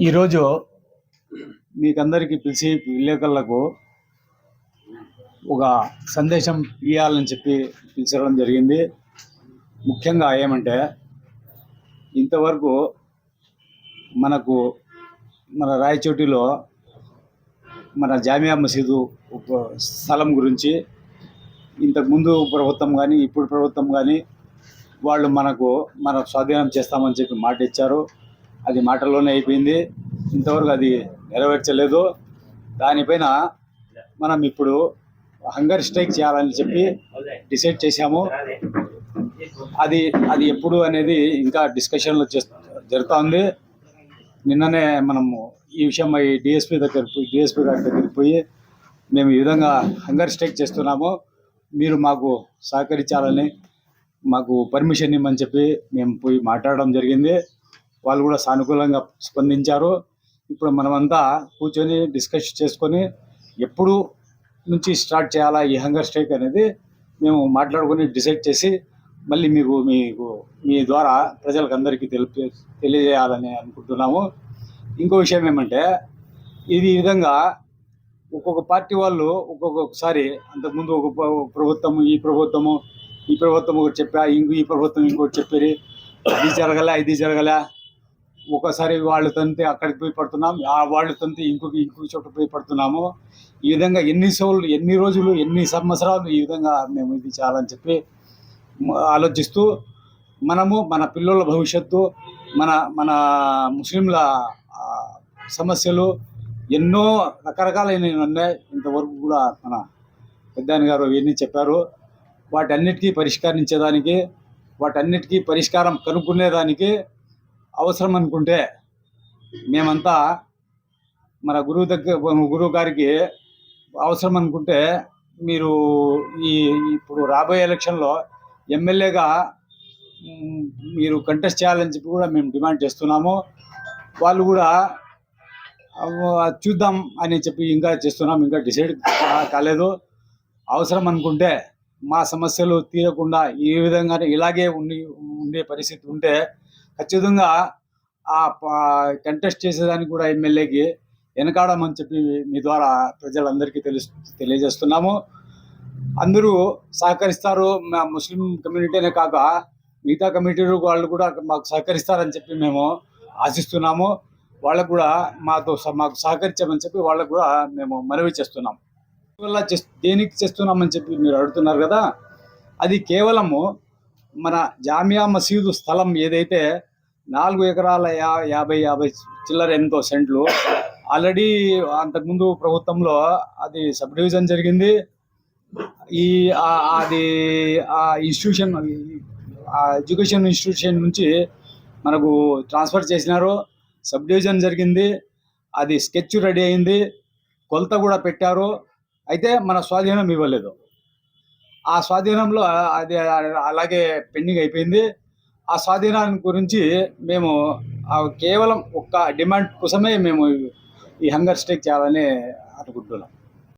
ఈరోజు మీకందరికీ పిలిచి విలేకరులకు ఒక సందేశం ఇవ్వాలని చెప్పి పిలిచడం జరిగింది. ముఖ్యంగా ఏమంటే ఇంతవరకు మనకు మన రాయచోటిలో మన జామియా మసీదు స్థలం గురించి ఇంతకుముందు ప్రభుత్వం కానీ ఇప్పుడు ప్రభుత్వం కానీ వాళ్ళు మనకు మన స్వాధీనం చేస్తామని చెప్పి మాట ఇచ్చారు అది మాటల్లోనే అయిపోయింది. ఇంతవరకు అది నెరవేర్చలేదు. దానిపైన మనం ఇప్పుడు హంగర్ స్ట్రైక్ చేయాలని చెప్పి డిసైడ్ చేశాము. అది అది ఎప్పుడు అనేది ఇంకా డిస్కషన్లో జరుగుతూ ఉంది నిన్ననే మనము ఈ విషయం ఈ డిఎస్పీ దగ్గర పోయి డిఎస్పీ గారి దగ్గరికి పోయి మేము ఈ విధంగా హంగర్ స్ట్రైక్ చేస్తున్నాము. మీరు మాకు సహకరించాలని మాకు పర్మిషన్ ఇవ్వమని చెప్పి మేము పోయి మాట్లాడడం జరిగింది. వాళ్ళు కూడా సానుకూలంగా స్పందించారు. ఇప్పుడు మనమంతా కూర్చొని డిస్కస్ చేసుకొని ఎప్పుడు నుంచి స్టార్ట్ చేయాలా ఈ హంగర్ స్ట్రైక్ అనేది మేము మాట్లాడుకొని డిసైడ్ చేసి మళ్ళీ మీకు మీకు మీ ద్వారా ప్రజలకు అందరికీ తెలిపి తెలియజేయాలని అనుకుంటున్నాము. ఇంకో విషయం ఏమంటే ఇది ఈ విధంగా ఒక్కొక్క పార్టీ వాళ్ళు ఒక్కొక్కసారి అంతకుముందు ఒక ప్రభుత్వము ఈ ప్రభుత్వము ఈ ప్రభుత్వం ఒకటి చెప్పా ఇంకో ఈ ప్రభుత్వం ఇంకోటి చెప్పారు ఇది జరగలే ఇది జరగలే ఒకసారి వాళ్ళు తంతే అక్కడికి పోయి పడుతున్నాం. ఆ వాళ్ళు తంతే ఇంకొక ఇంకొక చోట పోయి పడుతున్నాము. ఈ విధంగా ఎన్ని సోళ్ళు ఎన్ని రోజులు ఎన్ని సంవత్సరాలు ఈ విధంగా మేము ఇది చేయాలని చెప్పి ఆలోచిస్తూ మనము మన పిల్లల భవిష్యత్తు మన మన ముస్లింల సమస్యలు ఎన్నో రకరకాలైన ఉన్నాయి. ఇంతవరకు కూడా మన పెద్దాని గారు ఇవన్నీ చెప్పారు. వాటన్నిటికీ పరిష్కరించేదానికి వాటన్నిటికీ పరిష్కారం కనుక్కునేదానికి అవసరం అనుకుంటే మేమంతా మన గురువు దగ్గర గురువు గారికి అవసరం అనుకుంటే మీరు ఈ ఇప్పుడు రాబోయే ఎలక్షన్లో ఎమ్మెల్యేగా మీరు కంటెస్ట్ చేయాలని చెప్పి కూడా మేము డిమాండ్ చేస్తున్నాము. వాళ్ళు కూడా చూద్దాం అని చెప్పి ఇంకా చేస్తున్నాం. ఇంకా డిసైడ్ కాలేదు. అవసరం అనుకుంటే మా సమస్యలు తీరకుండా ఈ విధంగానే ఇలాగే ఉండి ఉండే పరిస్థితి ఉంటే ఖచ్చితంగా ఆ కంటెస్ట్ చేసేదానికి కూడా ఎమ్మెల్యేకి వెనకాడమని చెప్పి మీ ద్వారా ప్రజలందరికీ తెలుసు తెలియజేస్తున్నాము. అందరూ సహకరిస్తారు. మా ముస్లిం కమ్యూనిటీనే కాక మిగతా కమ్యూనిటీ వాళ్ళు కూడా మాకు సహకరిస్తారని చెప్పి మేము ఆశిస్తున్నాము. వాళ్ళకు కూడా మాతో మాకు సహకరించమని చెప్పి వాళ్ళకు కూడా మేము మనవి చేస్తున్నాం. వల్ల దేనికి చేస్తున్నామని చెప్పి మీరు అడుగుతున్నారు కదా అది కేవలము మన జామియా మసీదు స్థలం ఏదైతే నాలుగు ఎకరాల యా యాభై యాభై చిల్లర ఎంతో సెంట్లు. ఆల్రెడీ అంతకుముందు ప్రభుత్వంలో అది సబ్ డివిజన్ జరిగింది. ఈ అది ఆ ఇన్స్టిట్యూషన్ ఆ ఎడ్యుకేషన్ ఇన్స్టిట్యూషన్ నుంచి మనకు ట్రాన్స్ఫర్ చేసినారు. సబ్ డివిజన్ జరిగింది. అది స్కెచ్ రెడీ అయింది. కొలత కూడా పెట్టారు. అయితే మన స్వాధీనం ఇవ్వలేదు. ఆ స్వాధీనంలో అది అలాగే పెండింగ్ అయిపోయింది. ఆ స్వాధీనాన్ని గురించి మేము కేవలం ఒక్క డిమాండ్ కోసమే మేము ఈ హంగర్ స్ట్రైక్ చేయాలని అనుకుంటున్నాం.